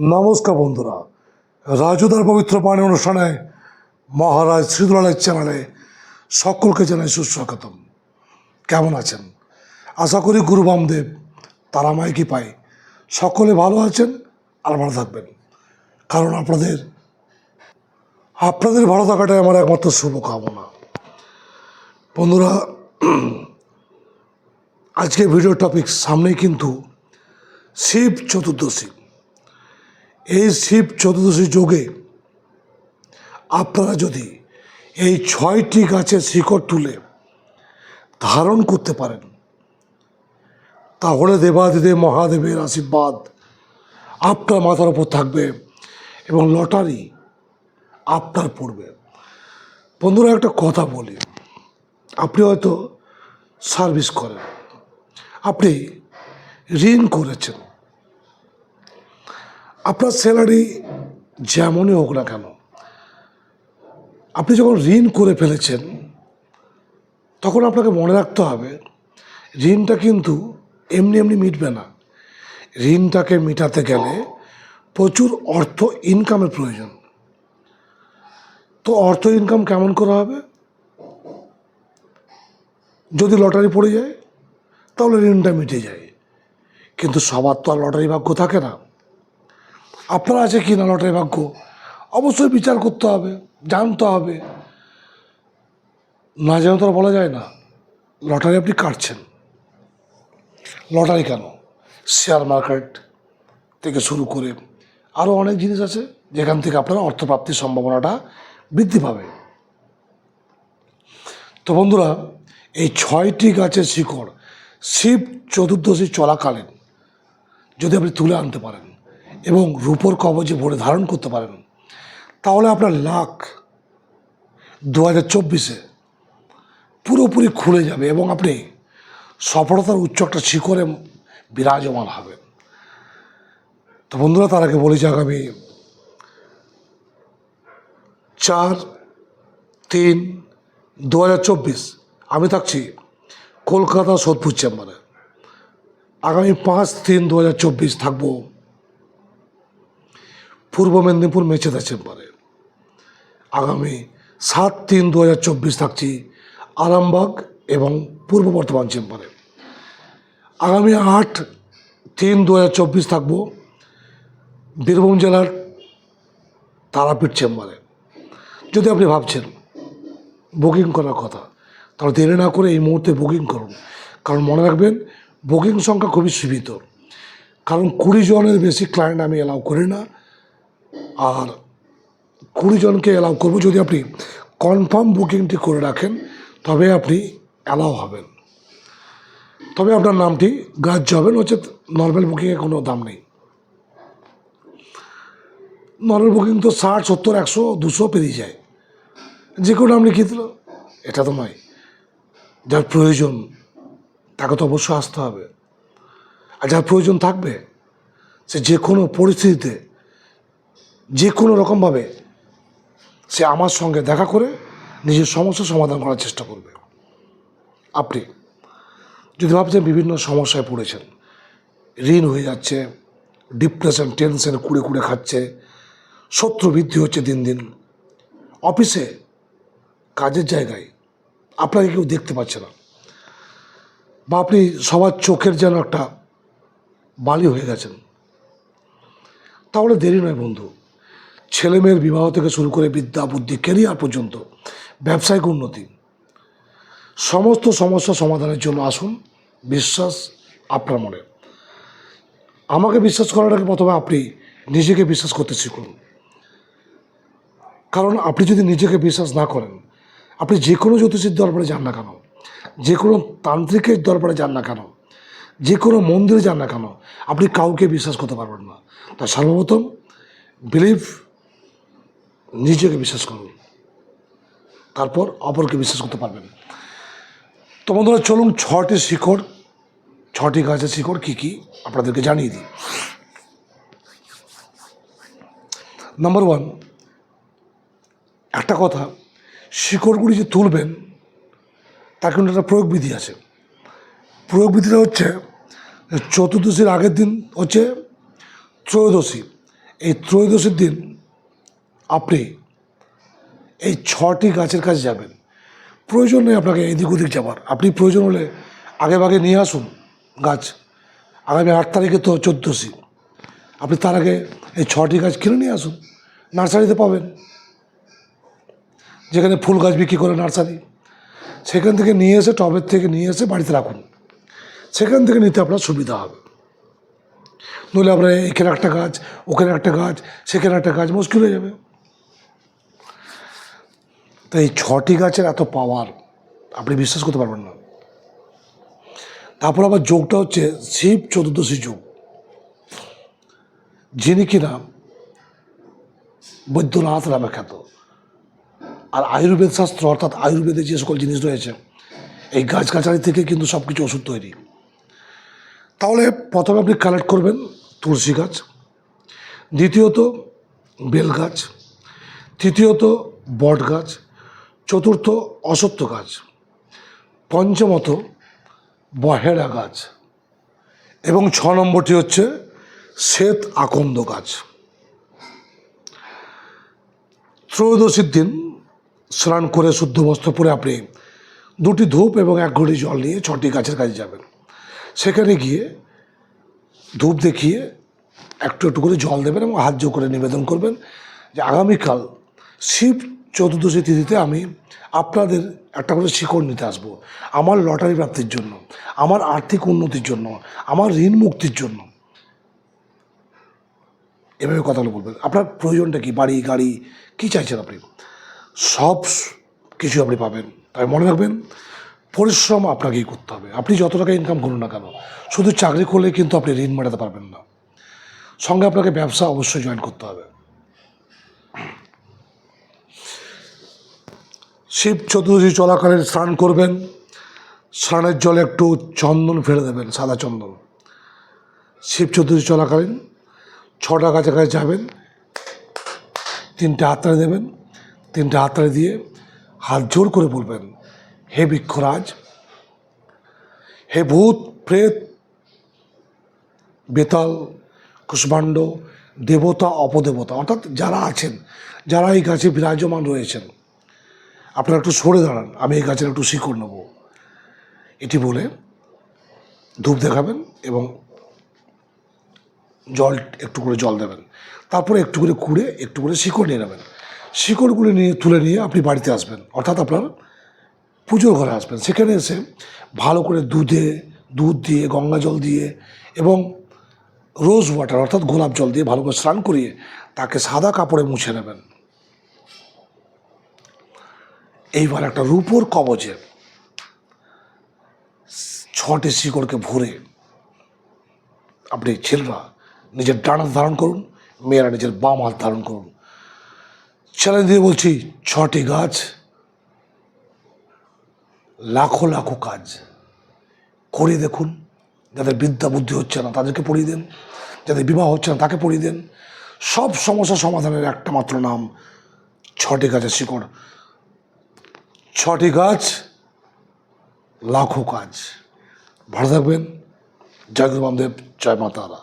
নমস্কার বন্ধুরা। রাজুদার পবিত্র পানি অনুষ্ঠানে মহারাজ শ্রীদুলালের চ্যানেলে সকলকে জানাই সুস্বাগতম। কেমন আছেন? আশা করি গুরু বামদেব তারা মাইকি পাই। সকলে ভালো আছেন আর ভালো থাকবেন। কারণ আপনাদের আপনাদের ভালো থাকাটাই আমার একমাত্র শুভকামনা। বন্ধুরা আজকে ভিডিও টপিক সামনেই কিন্তু শিব চতুর্দশী। এই শিব চতুর্দশী যোগে আপনারা যদি এই ছয়টি গাছের শিকড় তুলে ধারণ করতে পারেন, তাহলে দেবাদিদেব মহাদেবের আশীর্বাদ আপনার মাথার ওপর থাকবে এবং লটারি আপনার পড়বে। বন্ধুরা, একটা কথা বলি। আপনি হয়তো সার্ভিস করেন, আপনি ঋণ করেছেন। আপনার স্যালারি যেমনই হোক না কেন, আপনি যখন ঋণ করে ফেলেছেন, তখন আপনাকে মনে রাখতে হবে, ঋণটা কিন্তু এমনি এমনি মিটবে না। ঋণটাকে মিটাতে গেলে প্রচুর অর্থ ইনকামের প্রয়োজন। তো অর্থ ইনকাম কেমন করা হবে? যদি লটারি পড়ে যায়, তাহলে ঋণটা মিটে যায়। কিন্তু সবার তো আর লটারি ভাগ্য থাকে না। আপনার আছে কি না লটারি ভাগ্য? অবশ্যই বিচার করতে হবে, জানতে হবে। না যেন তো বলা যায় না। লটারি আপনি কাটছেন। লটারি কেন? শেয়ার মার্কেট থেকে শুরু করে আরও অনেক জিনিস আছে, যেখান থেকে আপনার অর্থপ্রাপ্তির সম্ভাবনাটা বৃদ্ধি পাবে। তো বন্ধুরা, এই ছয়টি গাছের শিকড় শিব চতুর্দশী চলাকালীন যদি আপনি তুলে আনতে পারেন এবং রূপোর কবজে ভরে ধারণ করতে পারেন। তাহলে আপনার লাখ দু হাজার চব্বিশে পুরোপুরি খুলে যাবে এবং আপনি সফলতার উচ্চ একটা শিখরে বিরাজমান হবেন তো বন্ধুরা, তার আগে বলি যে আগামী চার তিন দু হাজার চব্বিশ আমি থাকছি কলকাতা সোদপুর চেম্বারে। আগামী পাঁচ তিন দু হাজার চব্বিশ থাকব পূর্ব মেদিনীপুর মেচেদা চেম্বারে। আগামী সাত তিন দু হাজার চব্বিশ থাকছি আরামবাগ এবং পূর্ব বর্ধমান চেম্বারে। আগামী আট তিন দু হাজার চব্বিশ থাকব বীরভূম জেলার তারাপীঠ চেম্বারে। যদি আপনি ভাবছেন বুকিং করার কথা, তাহলে দেরি না করে এই মুহূর্তে বুকিং করুন। কারণ মনে রাখবেন, বুকিং সংখ্যা খুবই সীমিত। কারণ কুড়ি জনের বেশি ক্লায়েন্ট আমি অ্যালাউ করি না। আর কুড়ি জনকে অ্যালাউ করব। যদি আপনি কনফার্ম বুকিংটি করে রাখেন, তবে আপনি অ্যালাউ হবেন। তবে আপনার নামটি গ্রাহ্য হবেন হচ্ছে নর্মাল বুকিংয়ে কোনো দাম নেই। নর্মাল বুকিং তো ষাট, সত্তর, একশো, দুশো পেরিয়ে যায়। যে কোনো আপনি দিল, এটা তো নয়। যার প্রয়োজন, তাকে তো অবশ্যই আসতে হবে। আর যার প্রয়োজন থাকবে, সে যে কোনো পরিস্থিতিতে যে কোনো রকমভাবে সে আমার সঙ্গে দেখা করে নিজের সমস্যা সমাধান করার চেষ্টা করবে। আপনি যদি ভাবছেন বিভিন্ন সমস্যায় পড়েছেন, ঋণ হয়ে যাচ্ছে ডিপ্রেশন টেনশন কুড়ে কুড়ে খাচ্ছে, শত্রু বৃদ্ধি হচ্ছে দিন দিন, অফিসে, কাজের জায়গায় আপনাকে কেউ দেখতে পাচ্ছে না বা আপনি সবার চোখের যেন একটা বালি হয়ে গেছেন, তাহলে দেরি নয় বন্ধু। ছেলে মেয়ের বিবাহ থেকে শুরু করে বিদ্যা বুদ্ধি কেরিয়ার পর্যন্ত ব্যবসায়িক উন্নতি। সমস্ত সমস্যা সমাধানের জন্য আসুন, বিশ্বাস আপনার মনে। আমাকে বিশ্বাস করার আগে প্রথমে আপনি নিজেকে বিশ্বাস করতে শিখুন। কারণ আপনি যদি নিজেকে বিশ্বাস না করেন, আপনি যে কোনো জ্যোতিষীর দরবারে যান না কেন, যে কোনো তান্ত্রিকের দরবারে যান না কেন, যে কোনো মন্দিরে যান না কেন, আপনি কাউকে বিশ্বাস করতে পারবেন না। তাই সর্বপ্রথম বিলিভ নিজেকে বিশ্বাস করুন তারপর অপরকে বিশ্বাস করতে পারবেন তো বন্ধুরা, চলুন ছটি শিকড়, ছটি গাছের শিকড় কী কী আপনাদেরকে জানিয়ে দিই। নাম্বার ওয়ান একটা কথা, শিকড়গুলি যে তুলবেন, তার কিন্তু একটা প্রয়োগ বিধি আছে। প্রয়োগ বিধিটা হচ্ছে, চতুর্দশীর আগের দিন হচ্ছে ত্রয়োদশী। এই ত্রয়োদশীর দিন আপনি এই ছটি গাছের কাছে যাবেন। প্রয়োজন নেই আপনাকে এদিক ওদিক যাবার। আপনি প্রয়োজন হলে আগে ভাগে নিয়ে আসুন গাছ। আগামী আট তারিখে তো চোদ্দোশী। আপনি তার আগে এই ছটি গাছ কিনে নিয়ে আসুন। নার্সারিতে পাবেন। যেখানে ফুল গাছ বিক্রি করে নার্সারি। সেখান থেকে নিয়ে এসে টবের থেকে নিয়ে এসে বাড়িতে রাখুন। সেখান থেকে নিতে আপনার সুবিধা হবে। নইলে আপনার এখানে একটা গাছ, ওখানে একটা গাছ, সেখানে একটা গাছ, মুশকিল হয়ে যাবে। তো এই ছটি গাছের এত পাওয়ার আপনি বিশ্বাস করতে পারবেন না। তারপর আবার যোগটা হচ্ছে শিব চতুর্দশী যোগ। যিনি কিনা বৈদ্যনাথ নামে খ্যাত। আর আয়ুর্বেদ শাস্ত্র অর্থাৎ আয়ুর্বেদে যে সকল জিনিস রয়েছে, এই গাছগাছালি থেকে কিন্তু সব কিছু ওষুধ তৈরি। তাহলে প্রথমে আপনি কালেক্ট করবেন তুলসী গাছ, দ্বিতীয়ত বেল গাছ, তৃতীয়ত বট গাছ চতুর্থ অসত্য গাছ পঞ্চমত বহেরা গাছ, এবং ছ নম্বরটি হচ্ছে শ্বেত আকন্দ গাছ। ত্রয়োদশীর দিন স্নান করে শুদ্ধ বস্ত্র পরে আপনি দুটি ধূপ এবং এক ঘড়ি জল নিয়ে ছটি গাছের কাছে যাবেন। সেখানে গিয়ে ধূপ দেখিয়ে একটু একটু করে জল দেবেন এবং হাত করে নিবেদন করবেন যে আগামীকাল শিব চতুর্দশী তিথিতে আমি আপনাদের একটা করে শিকড় নিতে আসব। আমার লটারি প্রাপ্তির জন্য, আমার আর্থিক উন্নতির জন্য, আমার ঋণ মুক্তির জন্য। এভাবে কথাগুলো বলবেন। আপনার প্রয়োজনটা কি? বাড়ি, গাড়ি, কী চাইছেন আপনি? সব কিছু আপনি পাবেন। তাই মনে রাখবেন, পরিশ্রম আপনাকেই করতে হবে। আপনি যত টাকা ইনকাম করুন না কেন, শুধু চাকরি করলে কিন্তু আপনি ঋণ মেটাতে পারবেন না। সঙ্গে আপনাকে ব্যবসা অবশ্যই জয়েন করতে হবে। শিব চতুর্দশী চলাকালীন স্নান করবেন। স্নানের জলে একটু চন্দন ফেলে দেবেন, সাদা চন্দন। শিব চতুর্দশী চলাকালীন ছটা কাছাকাছি যাবেন, তিনটে হাততালি দেবেন, তিনটে হাততালি দিয়ে হাত জোর করে বলবেন, হে বৃক্ষরাজ, হে ভূত, প্রেত, বেতাল, কুষ্মাণ্ড, দেবতা, অপদেবতা, অর্থাৎ যারা আছেন, যারা এই গাছে বিরাজমান রয়েছেন আপনারা একটু সরে দাঁড়ান, আমি এই গাছের একটু শিকড় নেব। এটি বলে ধূপ দেখাবেন এবং জল একটু করে জল দেবেন। তারপরে একটু করে কুড়ে, একটু করে শিকড় নিয়ে নেবেন। শিকড়গুলো নিয়ে, তুলে নিয়ে আপনি বাড়িতে আসবেন। অর্থাৎ আপনার পুজোর ঘরে আসবেন। সেখানে এসে ভালো করে দুধে, দুধ দিয়ে, গঙ্গা জল দিয়ে এবং রোজ ওয়াটার, অর্থাৎ গোলাপ জল দিয়ে ভালো করে স্নান করিয়ে তাকে সাদা কাপড়ে মুছে নেবেন। এইবার একটা রূপোর কবজে ছটি শিকড়কে ভরে আপনি ছেলেরা নিজের ডান হাত ধারণ করুন, মেয়েরা নিজের বাম হাত ধারণ করুন। চ্যালেঞ্জ দিয়ে বলছি, ছটি গাছ, লাখো লাখো কাজ করে দেখুন, যাদের বিদ্যা বুদ্ধি হচ্ছে না তাদেরকে পড়িয়ে দেন, যাদের বিবাহ হচ্ছে না তাকে পড়িয়ে দেন। সব সমস্যা সমাধানের একটা মাত্র নাম, ছটি গাছের শিকড়। ছটি গাছ লাখো কাজ। ভালো থাকবেন। জয় জয় মাতারা